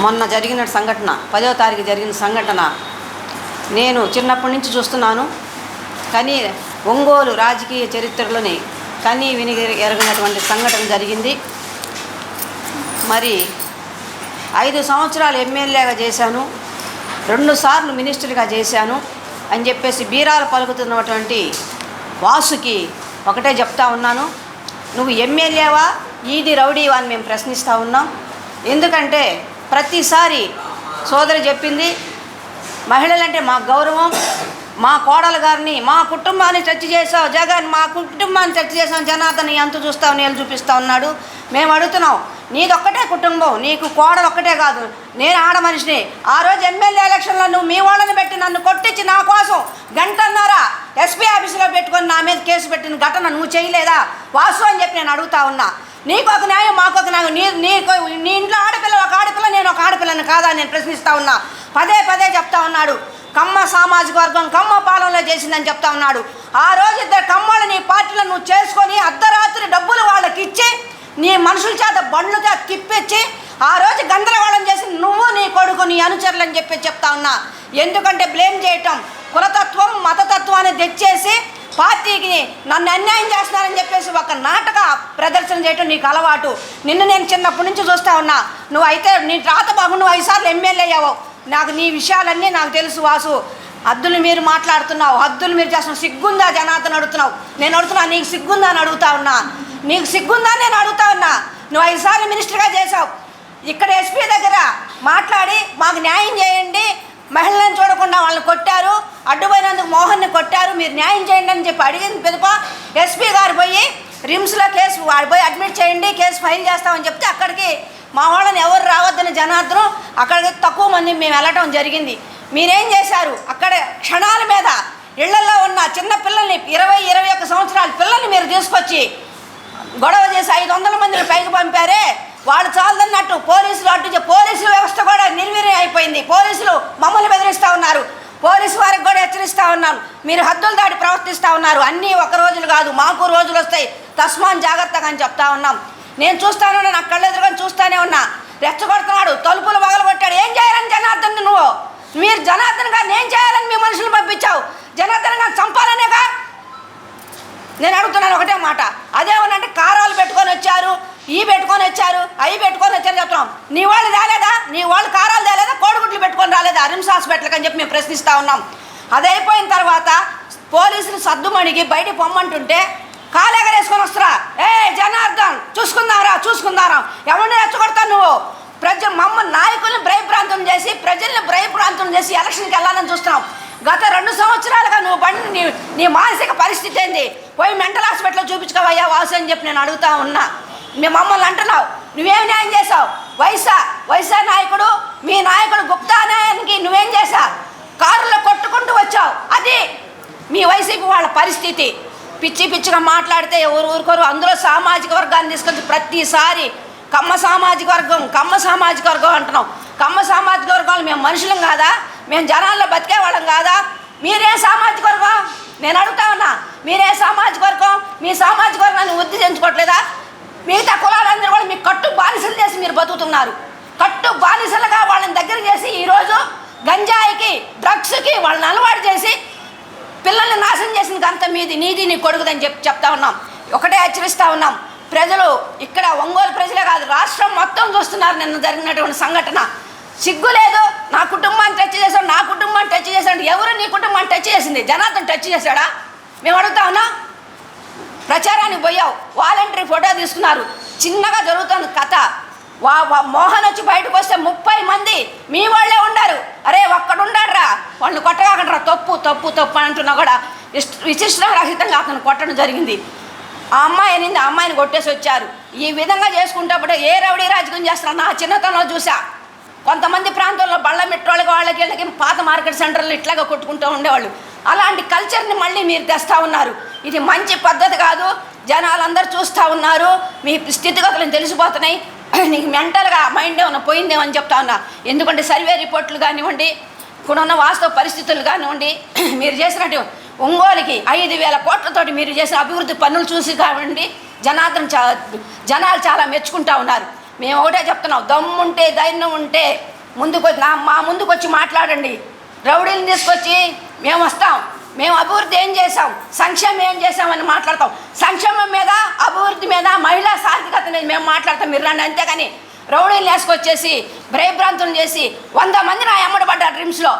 మొన్న జరిగిన సంఘటన పదో తారీఖు జరిగిన సంఘటన. నేను చిన్నప్పటి నుంచి చూస్తున్నాను. కానీ ఒంగోలు రాజకీయ చరిత్రలోని కనీ విని ఎరగినటువంటి సంఘటన జరిగింది. మరి ఐదు సంవత్సరాలు ఎమ్మెల్యేగా చేశాను. రెండుసార్లు మినిస్టర్గా చేశాను అని చెప్పేసి బీరాలు పలుకుతున్నటువంటి వాసుకి ఒకటే చెప్తా ఉన్నాను. నువ్వు ఎమ్మెల్యేవా? ఈది రౌడీవా అని మేము ప్రశ్నిస్తూ ఉన్నాం. ఎందుకంటే ప్రతిసారి సోదరి చెప్పింది మహిళలంటే మా గౌరవం మా కోడలు గారిని మా కుటుంబాన్ని చర్చ చేసావు జగన్ మా కుటుంబాన్ని చర్చ చేసావు జనార్దన్ ఎంత చూస్తావు నేను చూపిస్తా ఉన్నాడు మేము అడుగుతున్నాం నీదొక్కటే కుటుంబం నీకు కోడలు ఒక్కటే కాదు నేను ఆడ మనిషిని. ఆ రోజు ఎమ్మెల్యే ఎలక్షన్లో నువ్వు మీ వాళ్ళని పెట్టి నన్ను కొట్టించి నా కోసం గంటన్నర ఎస్పీ ఆఫీసులో పెట్టుకొని నా మీద కేసు పెట్టిన ఘటన నువ్వు చేయలేదా? వాసు అని చెప్పి నేను అడుగుతా ఉన్నా. నీకు ఒక న్యాయం మాకు ఒక న్యాయం. నీ నీకు నీ ఇంట్లో ఆడపిల్ల ఒక ఆడపిల్ల నేను ఒక ఆడపిల్లని కాదా నేను ప్రశ్నిస్తా ఉన్నా. పదే పదే చెప్తా ఉన్నాడు. కమ్మ సామాజిక వర్గం కమ్మ పాలనలో చేసిందని చెప్తా ఉన్నాడు. ఆ రోజు ఇద్దరు కమ్మలు నీ పార్టీలో నువ్వు చేసుకొని అర్ధరాత్రి డబ్బులు వాళ్ళకి ఇచ్చి నీ మనుషుల చేత బండ్ల చేత తిప్పించి ఆ రోజు గందరగోళం చేసి నువ్వు నీ కొడుకు నీ అనుచరులు అని చెప్పి చెప్తా ఉన్నా. ఎందుకంటే బ్లేమ్ చేయటం కులతత్వం మతతత్వాన్ని తెచ్చేసి పార్టీకి నన్ను అన్యాయం చేస్తున్నారని చెప్పేసి ఒక నాటక ప్రదర్శన చేయటం నీకు అలవాటు. నిన్ను నేను చిన్నప్పటి నుంచి చూస్తా ఉన్నా. నువ్వు అయితే నీ రాత బాగు నువ్వు ఐదుసార్లు ఎమ్మెల్యే అయ్యావు. నాకు నీ విషయాలన్నీ నాకు తెలుసు వాసు. హద్దులు మీరు మాట్లాడుతున్నావు. హద్దులు మీరు చేస్తున్నావు సిగ్గుందా జనార్దన్ అడుగుతున్నావు? నేను అడుగుతున్నా నీకు సిగ్గుందా అని అడుగుతా ఉన్నా. నీకు సిగ్గుందా నేను అడుగుతా ఉన్నా. నువ్వు ఐదుసార్లు మినిస్టర్గా చేసావు ఇక్కడ ఎస్పీ దగ్గర మాట్లాడి మాకు న్యాయం చేయండి. మహిళలను చూడకుండా వాళ్ళని కొట్టారు. అడ్డుపోయిన మోహన్ని కొట్టారు మీరు న్యాయం చేయండి అని చెప్పి అడిగింది పిదప. ఎస్పీ గారు పోయి రిమ్స్లో కేసు వాడు పోయి అడ్మిట్ చేయండి కేసు ఫైల్ చేస్తామని చెప్తే అక్కడికి మా వాళ్ళని ఎవరు రావద్దని జనార్దనం అక్కడికి తక్కువ మంది మేము వెళ్ళటం జరిగింది. మీరేం చేశారు? అక్కడ క్షణాల మీద ఇళ్ళలో ఉన్న చిన్న పిల్లల్ని ఇరవై ఇరవై ఒక్క సంవత్సరాల పిల్లల్ని మీరు తీసుకొచ్చి గొడవ చేసి ఐదు వందల మందిని పైకి పంపారే? వాళ్ళు చాలదన్నట్టు పోలీసులు అడ్డు పోలీసుల వ్యవస్థ కూడా నిర్వీర్యం అయిపోయింది. పోలీసులు మమ్మల్ని బెదిరిస్తూ ఉన్నారు. పోలీసు ప్రవర్తిస్తూ ఉన్నాను ఉన్నాం. మీరు హద్దులు దాటి ప్రవర్తిస్తూ ఉన్నారు. అన్నీ ఒక రోజులు కాదు మాకు రోజులు వస్తాయి. తస్మాన్ జాగ్రత్తగా అని చెప్తా ఉన్నాం. నేను చూస్తాను నా కళ్ళెదురుగా చూస్తానే ఉన్నా. రెచ్చగొడుతున్నాడు తలుపులు పగలగొట్టాడు. ఏం చేయాలని జనార్దన్ నువ్వు? మీరు జనార్దన్ గారిని ఏం చేయాలని మీ మనుషులు పంపించావు? జనార్దన్ గారిని చంపాలనేగా నేను అడుగుతున్నాను ఒకటే మాట. అదేమనంటే కారాలు పెట్టుకొని వచ్చారు ఈ పెట్టుకొని వచ్చారు అవి పెట్టుకొని వచ్చారు చెప్తున్నాం. నీ వాళ్ళు రాలేదా? నీ వాళ్ళు కారాలు తేలేదా? కోడిగుడ్లు పెట్టుకొని రాలేదా? రిమ్స్ హాస్పిటల్కి అని చెప్పి మేము ప్రశ్నిస్తూ ఉన్నాం. అది అయిపోయిన తర్వాత పోలీసులు సద్దుమణిగి బయట పొమ్మంటుంటే కాలు ఎగరేసుకొని వస్తారా. ఏ జనార్దన్ చూసుకుందారా చూసుకుందారా. ఎవరిని రెచ్చగొడతావు నువ్వు? ప్రజ మమ్మ నాయకుల్ని భయభ్రాంతం చేసి ప్రజల్ని భయభ్రాంతం చేసి ఎలక్షన్కి వెళ్ళాలని చూస్తున్నాం గత రెండు సంవత్సరాలుగా నువ్వు బండి నీ నీ మానసిక పరిస్థితి ఏంది? పోయి మెంటల్ హాస్పిటల్లో చూపించుకోవయ్యా వాసు అని చెప్పి నేను అడుగుతా ఉన్నా. మీ మమ్మల్ని అంటున్నావు. నువ్వేం న్యాయం చేసావు వైసా వైసా నాయకుడు మీ నాయకుడు గుప్తా న్యాయానికి నువ్వేం చేశావు? కారులో కొట్టుకుంటూ వచ్చావు. అది మీ వైసీపీ వాళ్ళ పరిస్థితి. పిచ్చి పిచ్చిగా మాట్లాడితే ఎవరు ఊరుకోరు. అందులో సామాజిక వర్గాన్ని తీసుకొచ్చి ప్రతిసారి కమ్మ సామాజిక వర్గం కమ్మ సామాజిక వర్గం అంటున్నాం. కమ్మ సామాజిక వర్గాలు మేము మనుషులం కాదా? మేము జనాల్లో బతికే వాళ్ళం కాదా? మీరే సామాజిక వర్గం? నేను అడుగుతా ఉన్నా. మీరే సామాజిక వర్గం? మీ సామాజిక వర్గాన్ని ఉద్దేశించుకోవట్లేదా మిగతా కులాలందరూ కూడా మీ కట్టు బానిసలు చేసి మీరు బతుకుతున్నారు. కట్టు బానిసలుగా వాళ్ళని దగ్గర చేసి ఈరోజు గంజాయికి డ్రగ్స్కి వాళ్ళని అలవాటు చేసి పిల్లల్ని నాశనం చేసిన గంత మీది నీది నీ కొడుకుదని చెప్పి చెప్తా ఉన్నాం. ఒకటే హెచ్చరిస్తూ ఉన్నాం. ప్రజలు ఇక్కడ ఒంగోలు ప్రజలే కాదు రాష్ట్రం మొత్తం చూస్తున్నారు నిన్న జరిగినటువంటి సంఘటన. సిగ్గు లేదు నా కుటుంబాన్ని టచ్ చేశాడు నా కుటుంబాన్ని టచ్ చేశాడు ఎవరు నీ కుటుంబాన్ని టచ్ చేసింది? జనార్దన్ టచ్ చేశాడా? మేము అడుగుతా ఉన్నా. ప్రచారానికి పోయావు వాలంటరీ ఫోటో తీసుకున్నారు. చిన్నగా జరుగుతుంది కథ. వా మోహన్ వచ్చి బయటకు వస్తే ముప్పై మంది మీ వాళ్ళు తప్పు తప్పు తప్పు అని అంటున్నా కూడా ఇష్ట విశిష్ట రహితంగా అతను కొట్టడం జరిగింది. ఆ అమ్మాయి అనింది ఆ అమ్మాయిని కొట్టేసి వచ్చారు. ఈ విధంగా చేసుకుంటప్పుడు ఏ రౌడీ రాజకీయం చేస్తున్నా నా చిన్నతనంలో చూసా కొంతమంది ప్రాంతాల్లో బళ్ళ మెట్రోళ్ళకి వాళ్ళకి వీళ్ళకి పాత మార్కెట్ సెంటర్లు ఇట్లాగా కొట్టుకుంటూ ఉండేవాళ్ళు. అలాంటి కల్చర్ని మళ్ళీ మీరు తెస్తా ఉన్నారు. ఇది మంచి పద్ధతి కాదు. జనాలందరూ చూస్తూ ఉన్నారు. మీ స్థితిగతులను తెలిసిపోతున్నాయి. నీకు మెంటల్గా మైండ్ ఏమైనా పోయిందేమో అని చెప్తా ఉన్నా. ఎందుకంటే సర్వే రిపోర్ట్లు కానివ్వండి ఇప్పుడున్న వాస్తవ పరిస్థితులు కానివ్వండి మీరు చేసినట్టు ఒంగోలుకి ఐదు వేల కోట్లతోటి మీరు చేసిన అభివృద్ధి పనులు చూసి కావండి జనార్దన్ చా జనాలు చాలా మెచ్చుకుంటా ఉన్నారు. మేము ఒకటే చెప్తున్నాం దమ్ముంటే ధైర్యం ఉంటే ముందుకు వచ్చి- నా మా ముందుకు వచ్చి మాట్లాడండి. రౌడీని తీసుకొచ్చి మేము వస్తాం మేము అభివృద్ధి ఏం చేసాం సంక్షేమం ఏం చేసామని మాట్లాడతాం. సంక్షేమం మీద అభివృద్ధి మీద మహిళా సాధికత మీద మేము మాట్లాడతాం మీరు రండి అంతేగాని రౌడీని వేసుకొచ్చేసి భయభ్రాంతులు చేసి వంద మంది నా ఎమ్మడి పడ్డారు డ్రీమ్స్లో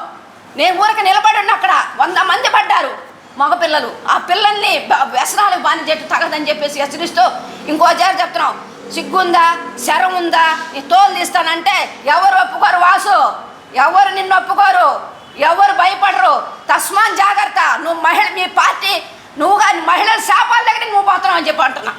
నేను ఊరికి నిలబడి అక్కడ వంద మంది పడ్డారు మగపిల్లలు ఆ పిల్లల్ని వ్యసనాలు బాని చెట్టు తగదని చెప్పేసి హెచ్చరిస్తూ ఇంకో జారి చెప్తున్నాం. సిగ్గుందా? శరం ఉందా నీ తోలు తీస్తానంటే ఎవరు ఒప్పుకోరు వాసు? ఎవరు నిన్ను ఒప్పుకోరు? ఎవరు భయపడరు? తస్మాన్ జాగ్రత్త. నువ్వు మహిళ మీ పార్టీ నువ్వు కానీ మహిళల శాపాల దగ్గర నువ్వు పోతున్నావు అని చెప్పి అంటున్నా.